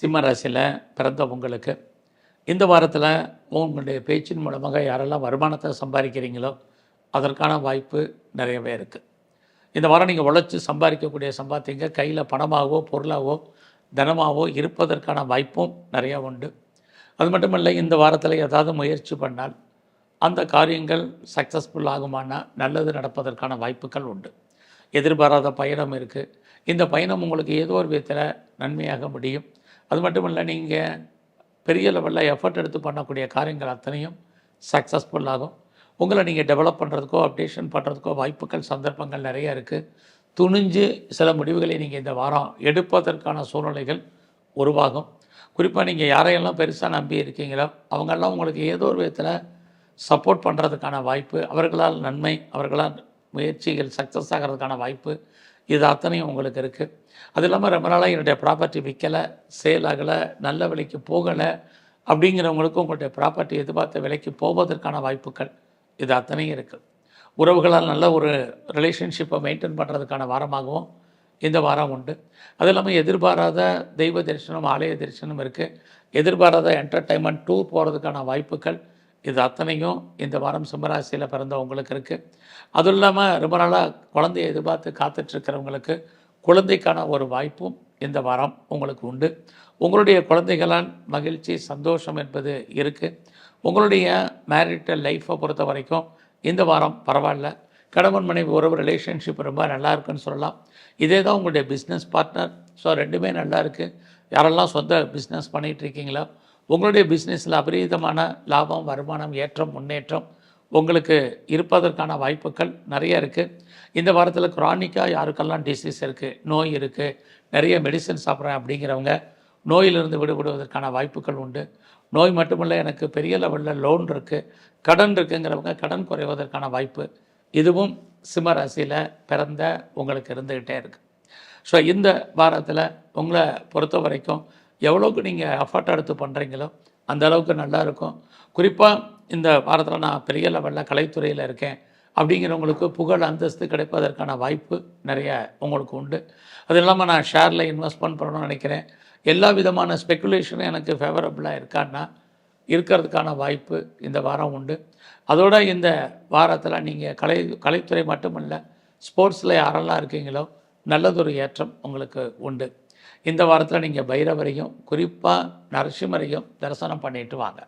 சிம்ம ராசியில் பிறந்த உங்களுக்கு. இந்த வாரத்தில் உங்களுடைய பேச்சின் மூலமாக யாரெல்லாம் வருமானத்தை சம்பாதிக்கிறீங்களோ அதற்கான வாய்ப்பு நிறையவே இருக்குது இந்த வாரம் நீங்கள் உழைச்சி சம்பாதிக்கக்கூடிய சம்பாத்திங்க கையில் பணமாகவோ பொருளாகவோ தனமாகவோ இருப்பதற்கான வாய்ப்பும் நிறையா உண்டு. அது மட்டும் இல்லை இந்த வாரத்தில் ஏதாவது முயற்சி பண்ணால் அந்த காரியங்கள் சக்ஸஸ்ஃபுல் ஆகுமானா நல்லது நடப்பதற்கான வாய்ப்புகள் உண்டு. எதிர்பாராத பயணம் இருக்குது இந்த பயணம் உங்களுக்கு ஏதோ ஒரு விதத்தில் நன்மையாக முடியும். அது மட்டும் இல்லை நீங்கள் பெரிய லெவலில் எஃபர்ட் எடுத்து பண்ணக்கூடிய காரியங்கள் அத்தனையும் சக்ஸஸ்ஃபுல் ஆகும். உங்களை நீங்கள் டெவலப் பண்ணுறதுக்கோ அப்டேஷன் பண்ணுறதுக்கோ வாய்ப்புகள் சந்தர்ப்பங்கள் நிறைய இருக்குது துணிஞ்சு சில முடிவுகளை நீங்கள் இந்த வாரம் எடுப்பதற்கான சூழ்நிலைகள் உருவாகும். குறிப்பாக நீங்கள் யாரையெல்லாம் பெருசாக நம்பி இருக்கீங்களோ அவங்கெல்லாம் உங்களுக்கு ஏதோ ஒரு விதத்தில் சப்போர்ட் பண்ணுறதுக்கான வாய்ப்பு அவர்களால் நன்மை அவர்களால் முயற்சிகள் சக்ஸஸ் ஆகிறதுக்கான வாய்ப்பு இது அத்தனையும் உங்களுக்கு இருக்குது அது இல்லாமல் ரொம்ப நாளாக என்னுடைய ப்ராப்பர்ட்டி விற்கலை சேல் ஆகலை நல்ல விலைக்கு போகலை அப்படிங்கிறவங்களுக்கும் உங்களுடைய ப்ராப்பர்ட்டி எதிர்பார்த்த விலைக்கு போவதற்கான வாய்ப்புகள் இது அத்தனையும் இருக்குது உறவுகளால் நல்ல ஒரு ரிலேஷன்ஷிப்பை மெயின்டைன் பண்ணுறதுக்கான வாரமாகவும் இந்த வாரம் உண்டு. அது இல்லாமல் எதிர்பாராத தெய்வ தரிசனம் ஆலய தரிசனம் இருக்குது எதிர்பாராத என்டர்டைன்மெண்ட் டூர் போகிறதுக்கான வாய்ப்புகள் இது அத்தனையும் இந்த வாரம் சிம்மராசியில் பிறந்தவங்களுக்கு இருக்குது அதுவும் இல்லாமல் ரொம்ப நாளாக குழந்தையை எதிர்பார்த்து காத்துட்ருக்கிறவங்களுக்கு குழந்தைக்கான ஒரு வாய்ப்பும் இந்த வாரம் உங்களுக்கு உண்டு. உங்களுடைய குழந்தைகளால் மகிழ்ச்சி சந்தோஷம் என்பது இருக்குது உங்களுடைய மேரிட்டல் லைஃப்பை பொறுத்த வரைக்கும் இந்த வாரம் பரவாயில்ல. கணவன் மனைவி உறவு ரிலேஷன்ஷிப் ரொம்ப நல்லா இருக்குன்னு சொல்லலாம். இதே தான் உங்களுடைய பிஸ்னஸ் பார்ட்னர் ஸோ ரெண்டுமே நல்லா இருக்குது யாரெல்லாம் சொந்த பிஸ்னஸ் பண்ணிகிட்டு இருக்கீங்களோ உங்களுடைய பிஸ்னஸில் அபரீதமான லாபம் வருமானம் ஏற்றம் முன்னேற்றம் உங்களுக்கு இருப்பதற்கான வாய்ப்புகள் நிறைய இருக்குது இந்த வாரத்தில் குரானிக்காக யாருக்கெல்லாம் டிசீஸ் இருக்குது நோய் இருக்குது நிறைய மெடிசன் சாப்பிட்றேன் அப்படிங்கிறவங்க நோயிலிருந்து விடுபடுவதற்கான வாய்ப்புகள் உண்டு. நோய் மட்டுமல்ல எனக்கு பெரிய லெவலில் லோன் இருக்குது கடன் இருக்குங்கிறவங்க கடன் குறைவதற்கான வாய்ப்பு இதுவும் சிம்ம ராசியில் பிறந்த உங்களுக்கு இருந்துக்கிட்டே இருக்குது ஸோ இந்த வாரத்தில் உங்களை பொறுத்த வரைக்கும் எவ்வளோக்கு நீங்கள் எஃபர்ட் எடுத்து பண்ணுறீங்களோ அந்த அளவுக்கு நல்லா இருக்கும். குறிப்பாக இந்த வாரத்தில் நான் பெரிய லெவலில் கலைத்துறையில் இருக்கேன். அப்படிங்கிறவங்களுக்கு புகழ் அந்தஸ்து கிடைப்பதற்கான வாய்ப்பு நிறைய உங்களுக்கு உண்டு. அது இல்லாமல் நான் ஷேரில் இன்வெஸ்ட்மெண்ட் பண்ணணும்னு நினைக்கிறேன். எல்லா விதமான ஸ்பெக்குலேஷனும் எனக்கு ஃபேவரபுளாக இருக்கான்னா இருக்கிறதுக்கான வாய்ப்பு இந்த வாரம் உண்டு. அதோட இந்த வாரத்தில் நீங்கள் கலை கலைத்துறை மட்டுமல்ல ஸ்போர்ட்ஸில் யாரெல்லாம் இருக்கீங்களோ நல்லதொரு ஏற்றம் உங்களுக்கு உண்டு. இந்த வாரத்தில் நீங்கள் பைரவரையும் குறிப்பாக நரசிம்மரையும் தரிசனம் பண்ணிட்டு வாங்க.